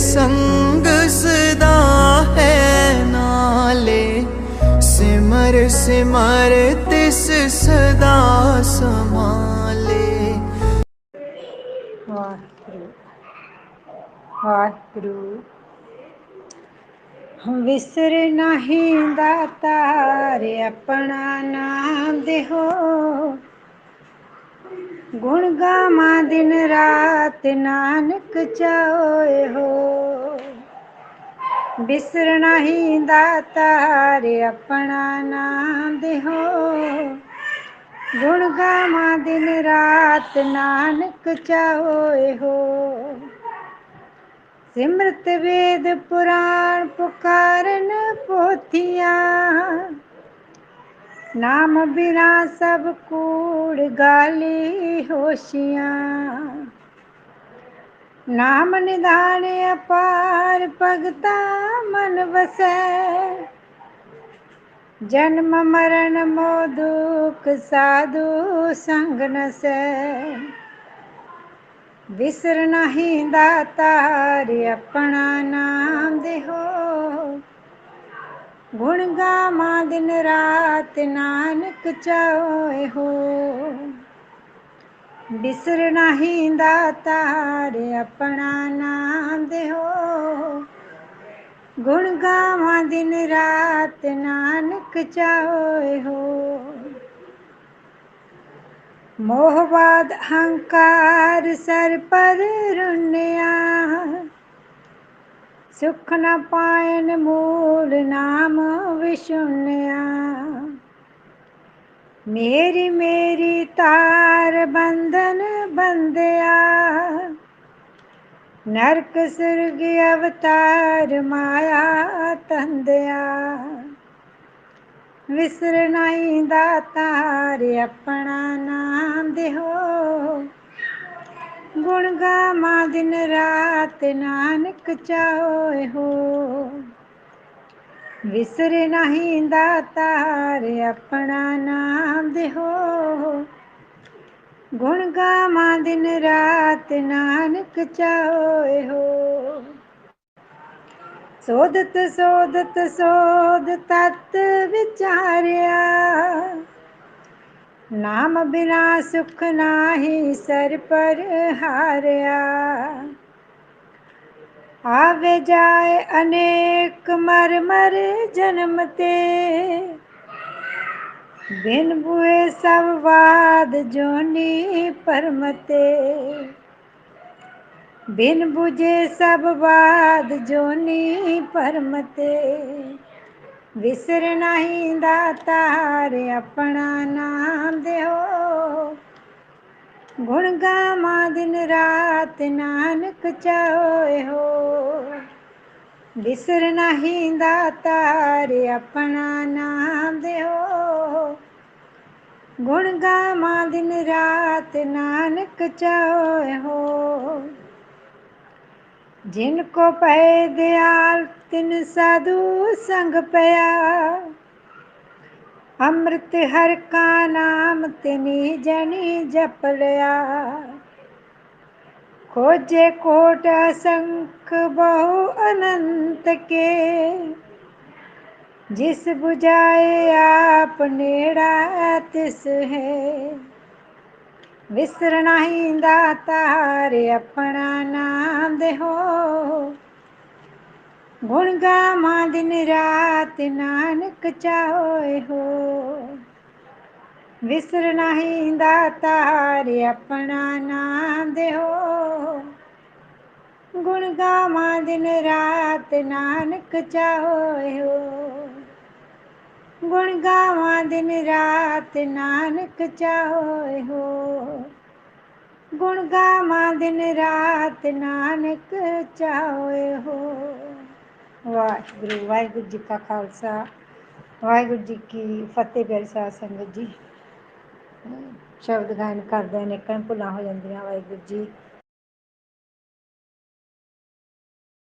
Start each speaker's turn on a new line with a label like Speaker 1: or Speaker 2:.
Speaker 1: ਸੰਗ ਸਦਾ ਹੈ ਨਾਲੇ, ਸਿਮਰ ਸਿਮਰ ਤਿਸ ਸਦਾ ਸਮਾਲੇ
Speaker 2: ਵਾਹਿਗੁਰੂ ਵਾਹਿਗੁਰੂ। ਵਿਸਰ ਨਹੀਂ ਦਾਤਾਰ ਆਪਣਾ ਨਾਮ ਦੇਹੋ ਗੁਣ ਗਾਵਾਂ ਦਿਨ ਰਾਤ ਨਾਨਕ ਚਾਹੋਏ ਹੋ। ਵਿਸਰ ਨਹੀਂ ਦਾਤਾਰ ਆਪਣਾ ਨਾਮ ਦੇਹੋ ਗੁਣ ਗਾਵਾਂ ਦਿਨ ਰਾਤ ਨਾਨਕ ਚਾਹੋਏ ਹੋ। ਸਿਮਰਤ ਵੇਦ ਪੁਰਾਣ ਪੁਕਾਰਨ ਪੋਥੀਆਂ ਨਾਮ ਬਿਨਾ ਸਭ ਕੂੜ ਗਾਲੀ ਹੋਸ਼ੀਆਂ। ਨਾਮ ਨਿਧਾਨ ਅਪਾਰ ਭਗਤਾ ਮਨ ਵਸੈ। ਜਨਮ ਮਰਨ ਮੋ ਦੁਖ ਸਾਧੂ ਸੰਗ ਨਸੈ। ਵਿਸਰ ਨਹੀਂ ਦਾਤਾਰ ਆਪਣਾ ਨਾਮ ਦੇਹੋ। ਗੁਣ ਗਾਵਾਂ ਦਿਨ ਰਾਤ ਨਾਨਕ ਚਾਹੋਏ ਹੋ। ਵਿਸਰ ਨਹੀਂ ਦਾਤਾਰ ਆਪਣਾ ਨਾਮ ਦੇਹੋ ਗੁਣ ਗਾਵਾਂ ਦਿਨ ਰਾਤ ਨਾਨਕ ਚਾਹੋਏ ਹੋ। ਮੋਹਬਾਦ ਹੰਕਾਰ ਸਰ ਪਰ ਰੁਨਿਆ। ਸੁਖ ਨ ਪਾਇਨ ਮੂਲ ਨਾਮ ਵਿਸ਼ੁੰਨਿਆ ਮੇਰੀ ਮੇਰੀ ਤਾਰ ਬੰਧਨ ਬੰਦਿਆ ਨਰਕ ਸੁਰਗ ਅਵਤਾਰ ਮਾਇਆ ਤੰਦਿਆ। ਵਿਸਰ ਨਹੀਂ ਦਾਤਾਰ ਆਪਣਾ ਨਾਮ ਦੇਹੋ ਗੁਣ ਗਾਵਾਂ ਦਿਨ ਰਾਤ, ਨਾਨਕ ਚਾਹੋਏ ਹੋ ਵਿਸਰ ਨਹੀਂ ਦਾਤਾਰ ਆਪਣਾ ਨਾਮ ਦੇਹੋ। ਗੁਣ ਗਾਵਾਂ ਦਿਨ ਰਾਤ, ਨਾਨਕ ਚਾਹੋਏ ਹੋ ਸੋਧਤ ਸੋਧਤ, ਸੋਧ ਤਤ ਵਿਚਾਰਿਆ। ਨਾਮ ਬਿਨਾ ਸੁਖ ਨਾਹੀ ਸਰ ਪਰ ਹਾਰਿਆ। ਆਵੇ ਜਾਏ ਅਨੇਕ ਮਰ ਮਰ ਜਨਮ ਤੇ। ਬਿਨ ਬੁਏ ਸਭ ਬਾਦ ਜੋਨੀ ਪਰਮਤੇ ਬਿਨ 부ਜੇ ਸਭ ਬਾਦ ਜੋਨੀ ਪਰਮਤੇ ਵਿਸਰ ਨਹੀਂ ਦਾਤਾਰ ਆਪਣਾ ਨਾਮ ਦੇਹੋ ਗੁਣ ਗਾਵਾਂ ਦਿਨ ਰਾਤ ਨਾਨਕ ਚਾਹੋਏ ਹੋ। ਵਿਸਰ ਨਹੀਂ ਦਾਤਾਰ ਆਪਣਾ ਨਾਮ ਦੇਹੋ ਗੁਣ ਗਾਵਾਂ ਦਿਨ ਰਾਤ ਨਾਨਕ ਚਾਹੋਏ ਹੋ। ਜਿਨ ਕੋ ਪਏ ਦਿਆਲ ਤਿਨ ਸਾਧੂ ਸੰਗ ਪਿਆ। ਅੰਮ੍ਰਿਤ ਹਰ ਕਾ ਨਾਮ ਤਿਨੀ ਜਨੀ ਜਪ ਲਿਆ। ਖੋਜੇ ਕੋਟ ਅਸੰਖ ਬਹੁ ਅਨੰਤ ਕੇ। ਜਿਸ 부ਝਾਏ ਆਪ ਨੇੜਾ ਤਿਸ ਹੈ। ਵਿਸਰ ਨਹੀਂ ਦਾਤਾਰ ਆਪਣਾ ਨਾਮ ਦੇਹੋ। ਗੁਣ ਗਾਵਾਂ ਦਿਨ ਰਾਤ, ਨਾਨਕ ਚਾਹੋਏ ਹੋ ਵਿਸਰ ਨਹੀਂ ਦਾਤਾਰ ਆਪਣਾ ਨਾਮ ਦੇਹੋ ਗੁਣ ਗਾਵਾਂ ਦਿਨ ਰਾਤ, ਨਾਨਕ ਚਾਹੋਏ ਹੋ ਗੁਣ ਗਾਵਾਂ ਦਿਨ ਰਾਤ, ਨਾਨਕ ਚਾਹੋਏ ਹੋ ਗੁਣ ਗਾਵਾਂ ਦਿਨ ਰਾਤ, ਨਾਨਕ ਚਾਹੋਏ ਹੋ ਵਾਹਿਗੁਰੂ ਵਾਹਿਗੁਰੂ ਜੀ ਕਾ ਖਾਲਸਾ, ਵਾਹਿਗੁਰੂ ਜੀ ਕੀ ਫਤਿਹ ਪਿਆਰੀ ਸਾਧ ਸੰਗਤ ਜੀ। ਸ਼ਬਦ ਗਾਇਨ ਕਰਦੇ ਨੇ ਕਈ ਭੁੱਲਾਂ ਹੋ ਜਾਂਦੀਆਂ ਵਾਹਿਗੁਰੂ ਜੀ।